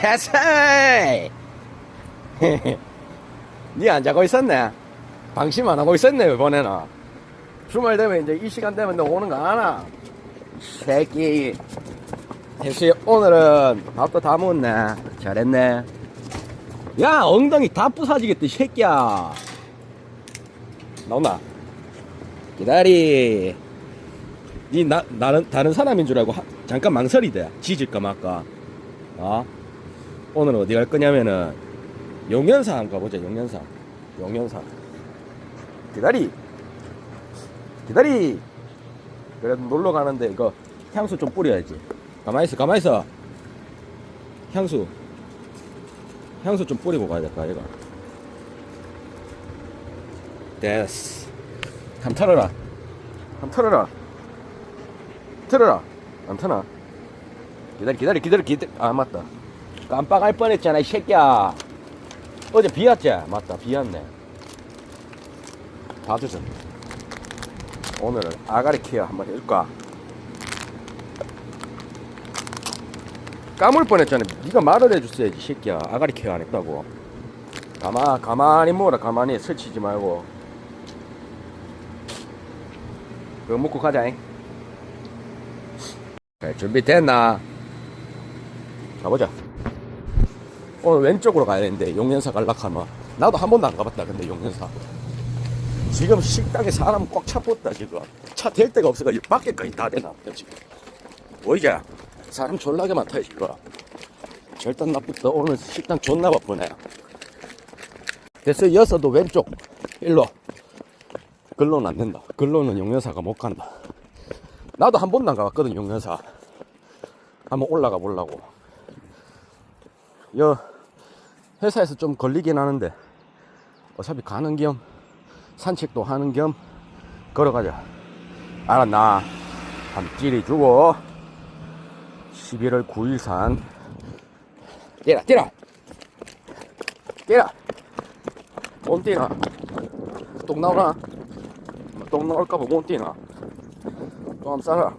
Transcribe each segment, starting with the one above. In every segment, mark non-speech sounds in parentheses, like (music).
태세! (laughs) 니안 자고 있었네? 방심 안 하고 있었네, 이번에는. 주말 되면 이제 이 시간 되면 너 오는 거 아나? 새끼. 태수이 오늘은 밥도 다 먹었네. 잘했네. 야, 엉덩이 다 부사지겠다, 이 새끼야. 나온다. 기다리. 니, 나, 나는, 다른 사람인 줄 알고 하- 잠깐 망설이대. 지질까 말까. 어? 오늘 어디 갈 거냐면은, 용연사 한번 가보자, 용연사. 용연사. 기다리. 기다리. 그래도 놀러 가는데 이거 향수 좀 뿌려야지. 가만히 있어, 가만히 있어. 향수. 향수 좀 뿌리고 가야 될까, 얘가. 됐어. 한번 털어라. 한번 털어라. 털어라. 안 터나. 기다려, 기다려, 기다려, 기다려. 아, 맞다. 깜빡할 뻔했잖아, 이 새끼야. 어제 비 왔지? 맞다, 비 왔네. 다 늦었네. 오늘은 아가리 케어 한번 해줄까? 까물 뻔했잖아. 네가 말을 해줬어야지, 이 새끼야. 아가리 케어 안 했다고. 가마, 가만히 먹어라, 가만히. 설치지 말고. 그거 먹고 가자잉. 준비됐나? 가보자. 오늘 왼쪽으로 가야 되는데, 용연사 갈락하면. 나도 한 번도 안 가봤다, 근데 용연사. 지금 식당에 사람 꽉 차붙다, 지금. 차 댈 데가 없어가 지고 밖에까지 다 되나, 지금. 보이자? 사람 졸라게 많다, 지금. 절단 나쁘다. 오늘 식당 존나 바쁘네. 됐어, 이어서도 왼쪽. 일로. 글로는 안 된다. 글로는 용연사가 못 간다. 나도 한 번도 안 가봤거든, 용연사. 한번 올라가 보려고. 여, 회사에서 좀 걸리긴 하는데, 어차피 가는 겸, 산책도 하는 겸, 걸어가자. 알았나? 한 찌리주고, 11월 9일 산, 뛰라, 뛰라! 뛰라! 못 뛰나? 똥 나오나? 똥 나올까봐 못 뛰나? 또 한번 싸라.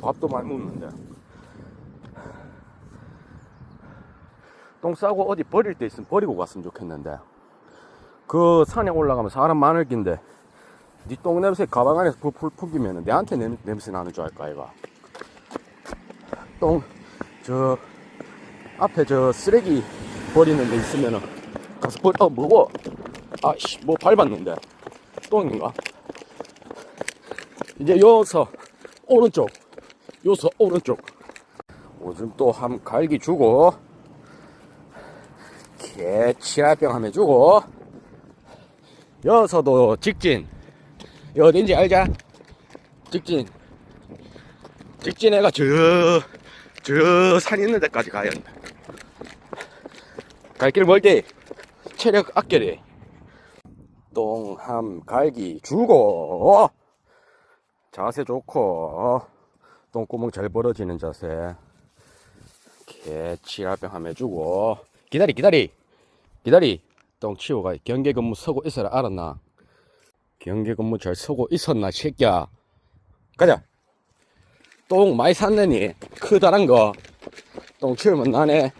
밥도 많이 먹는데. 똥 싸고 어디 버릴 데 있으면 버리고 갔으면 좋겠는데. 그 산에 올라가면 사람 많을 긴데. 니 똥 냄새 가방 안에서 풀 풍기면 내한테 냄, 냄새 나는 줄 알까, 이가. 똥, 저, 앞에 저 쓰레기 버리는 데 있으면은 가서 버려, 어, 뭐고? 아씨, 뭐 밟았는데. 똥인가? 이제 여기서 오른쪽 여기서 오른쪽 오줌 또 한 갈기 주고 개치라병 하면 주고. 여기서도 직진. 이 어딘지 알자? 직진. 직진해가 저저 산 있는 데까지 가야 한다 갈길 멀대 체력 아껴래 똥함 갈기 주고. 자세 좋고. 똥구멍 잘 벌어지는 자세. 개치라병 함 해주고. 기다리 기다리 기다리. 똥 치우가 경계 근무 서고 있어라. 알았나? 경계 근무 잘 서고 있었나 새끼야? 가자. 똥 많이 샀느니 크다란 거 똥 치우면 나네.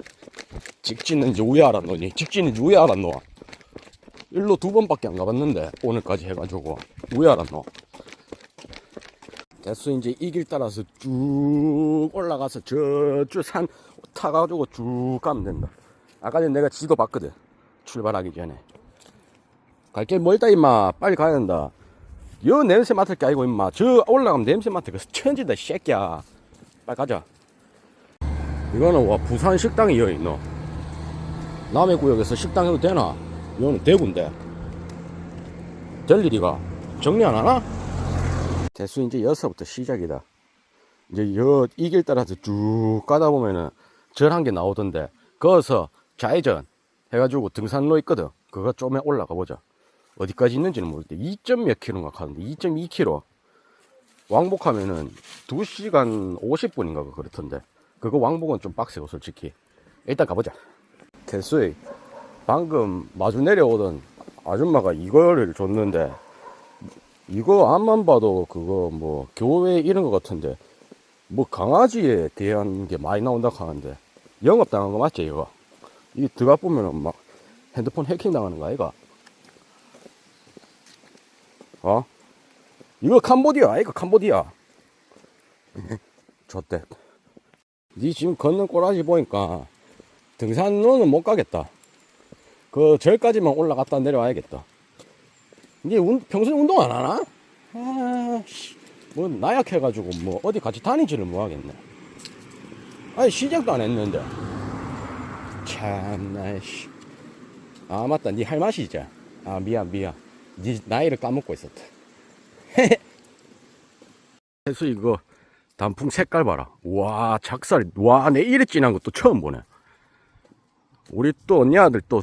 직진인지 우회 알았노니. 직진인지 우회 알았노 일로 두 번밖에 안 가봤는데 오늘까지 해가지고 우회 알았노 대수 이제 이 길 따라서 쭉 올라가서 저쪽 산 타가지고 쭉 가면 된다. 아까 전에 내가 지도 봤거든. 출발하기 전에. 갈길 멀다 임마. 빨리 가야 된다. 여 냄새 맡을 게 아니고 임마. 저 올라가면 냄새 맡을 거 천지다 이 새끼야. 빨리 가자. 이거는 와 부산 식당이 여기 있노. 남해 구역에서 식당 해도 되나? 이거는 대구인데. 될 일이가. 정리 안 하나? 대수 이제 여기서부터 시작이다. 이제 여, 이 길 따라서 쭉 가다 보면은 절 한 개 나오던데, 거기서 좌회전 해가지고 등산로 있거든. 그거 좀에 올라가 보자. 어디까지 있는지는 모르겠대. 2. 몇 킬로인가 가는데, 2.2 킬로. 왕복하면은 2시간 50분인가 그렇던데. 그거 왕복은 좀 빡세고, 솔직히. 일단 가보자. 대수이 방금 마주 내려오던 아줌마가 이거를 줬는데, 이거 앞만 봐도 그거 뭐 교회 이런 거 같은데 뭐 강아지에 대한 게 많이 나온다고 하는데 영업 당한 거 맞지 이거? 이게 들어가 보면은 막 핸드폰 해킹 당하는 거 아이가? 어? 이거 캄보디아 아이가 캄보디아. (laughs) 좋대. 니 지금 걷는 꼬라지 보니까 등산로는 못 가겠다. 그 절까지만 올라갔다 내려와야겠다. 니 운, 평소에 운동 안 하나? 아, 씨. 뭐 나약해가지고 뭐 어디 같이 다니지를 못하겠네. 아니 시작도 안 했는데. 참나 씨. 아 맞다 니할 맛이 있지. 아 미안 미안. 니 나이를 까먹고 있었다. (laughs) 해수 이거 단풍 색깔 봐라. 와 작살이 와내 이래 진한 것도 처음 보네. 우리 또 언니 아들 또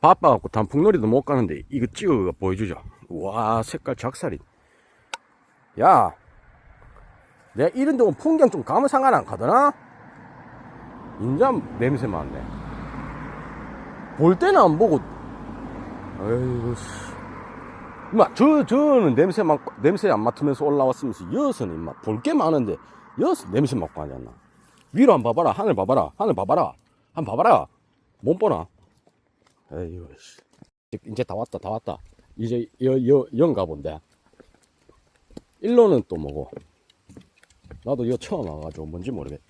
바빠갖고 단풍놀이도 못 가는데 이거 찍어 보여주자. 와 색깔 작살이. 야, 내가 이런 데면 풍경 좀 가면 상관 안 가더나? 인자 냄새 맡네. 볼 때는 안 보고, 아이고, 씨. 임마, 저, 저는 냄새 맡, 냄새 안 맡으면서 올라왔으면서, 여서는 임마, 볼 게 많은데, 여서 냄새 맡고 하잖아. 위로 한번 봐봐라, 하늘 봐봐라, 하늘 봐봐라, 한번 봐봐라. 못 보나? 에이구, 씨. 이제 다 왔다, 다 왔다. 이제, 여, 여, 영가 본데. 일로는 또 뭐고? 나도 이거 처음 와가지고 뭔지 모르겠.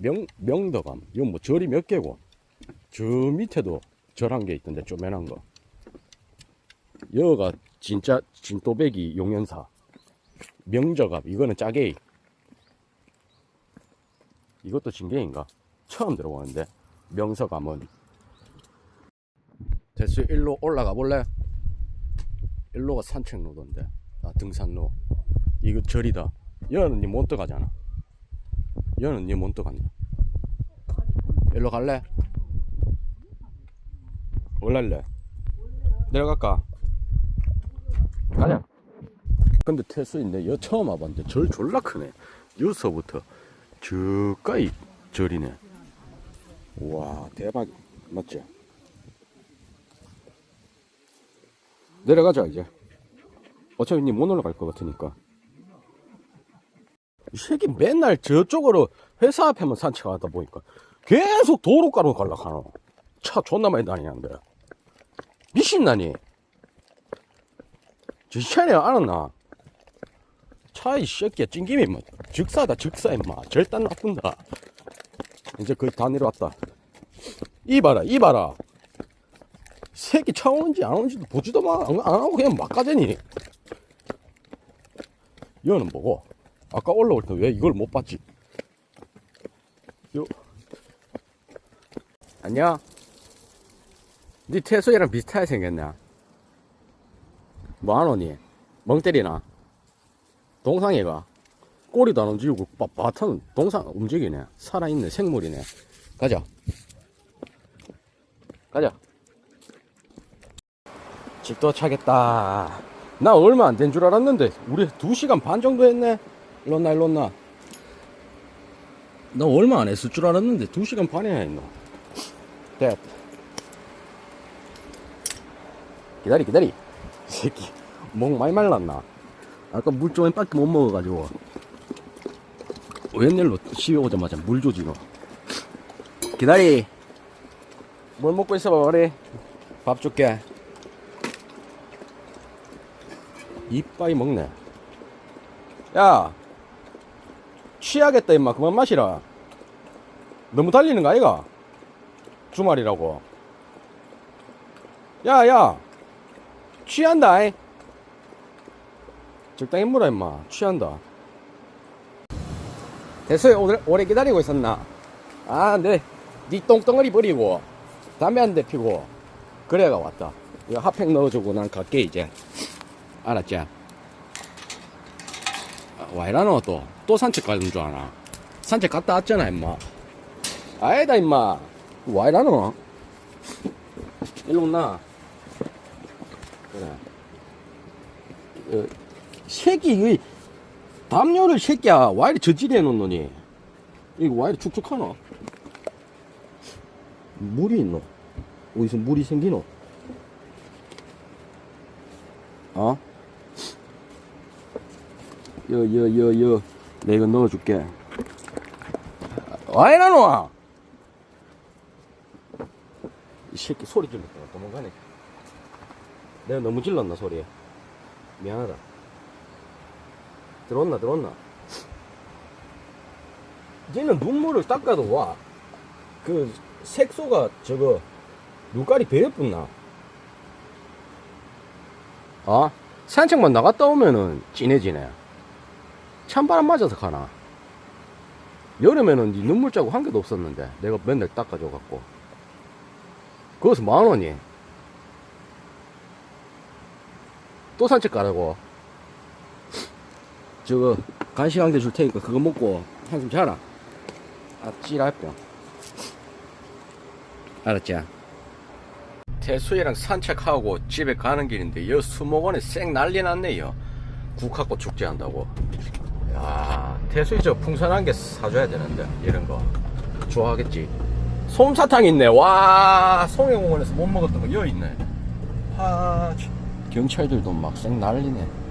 명 명덕암. 이건 뭐 절이 몇 개고? 저 밑에도 절한개 있던데 쪼매난 거. 여가 진짜 진또배기 용연사. 명적암. 이거는 짜게이. 이것도 진게인가? 처음 들어보는데 명석암은. 됐어 일로 올라가 볼래? 일로가 산책로던데. 아, 등산로. 이거 절이다. 여는 니못 들어가잖아. 여는 니못 들어간다. 일로 갈래? 올랄래? 내려갈까? 가자. 근데 태수인데 여 처음 와봤는데 절 졸라 크네. 여서부터 저까지 절이네. 와 대박 맞지? 내려가자 이제. 어차피 니못 올라갈 것 같으니까. 이 새끼 맨날 저쪽으로 회사 앞에만 산책하다 보니까 계속 도로가로 갈라 가노. 차 존나 많이 다니는데. 미신나니? 정신차리 알았나? 차이 새끼야 찡김이 임마. 즉사다 즉사 임마. 절단 나쁜다. 이제 거의 다 내려왔다. 이 봐라 이 봐라. 새끼 차 오는지 안 오는지도 보지도 마. 안, 안 하고 그냥 막 가자니. 이거는 뭐고? 아까 올라올 때 왜 이걸 못 봤지? 요. 안녕. 니 태수이랑 비슷하게 생겼네. 뭐 하노 니? 멍 때리나? 동상이가 꼬리도 안 움직이고 바, 바탕 동상 움직이네. 살아있네. 생물이네. 가자. 가자. 집 도착했다. 나 얼마 안 된 줄 알았는데 우리 2시간 반 정도 했네. 일로나 일로나. 나 얼마 안 했을 줄 알았는데 2시간 반이나 했노. 됐. 기다리 기다리. 이 새끼 목 많이 말랐나? 아까 물 좀 밖에 못 먹어가지고 웬일로 집에 오자마자 물 조지 너. 기다리. 뭘 먹고 있어 봐 그래. 밥 줄게. 이빠이 먹네. 야, 취하겠다 임마 그만 마시라. 너무 달리는 거 아이가? 주말이라고. 야, 야, 취한다. 이. 적당히 물어 임마. 취한다. 됐어요. 오래, 오래 기다리고 있었나? 아, 네. 니 똥덩어리 버리고 담배 한 대 피고 그래가 왔다. 이거 핫팩 넣어주고 난 갈게 이제. 알았지? 아, 와이라노 또? 또 산책 가는 줄 아나? 산책 갔다 왔잖아, 임마. 아니다, 임마. 와이라노? 일로 온나? 그래. 어, 새끼, 이 담요를 새끼야. 와이리 저질해 놓노니? 이거 와이리 축축하노? 물이 있노? 어디서 물이 생기노? 어? 여, 여, 여, 여. 내가 넣어줄게. 와이나 놓아? 이 새끼 소리 질렀다가 도망가네. 내가 너무 질렀나, 소리에. 미안하다. 들었나, 들었나? 쟤는 눈물을 닦아도 와. 그, 색소가 저거, 눈깔이 붙나? 어? 산책만 나갔다 오면은 진해지네. 찬바람 맞아서 가나? 여름에는 이 눈물 자국 한 개도 없었는데 내가 맨날 닦아줘 갖고 거기서 만 원이 또 산책 가라고 저거 간식 한개줄 테니까 그거 먹고 한숨 자라 아 찌랄병 알았지? 태수이랑 산책하고 집에 가는 길인데 여 수목원에 쌩 난리 났네요 국화꽃 축제한다고 야, 태수이 저 풍선한 게 사줘야 되는데, 이런 거. 좋아하겠지. 솜사탕 있네. 와, 송해공원에서 못 먹었던 거 여기 있네. 아, 참. 경찰들도 막쌩 난리네.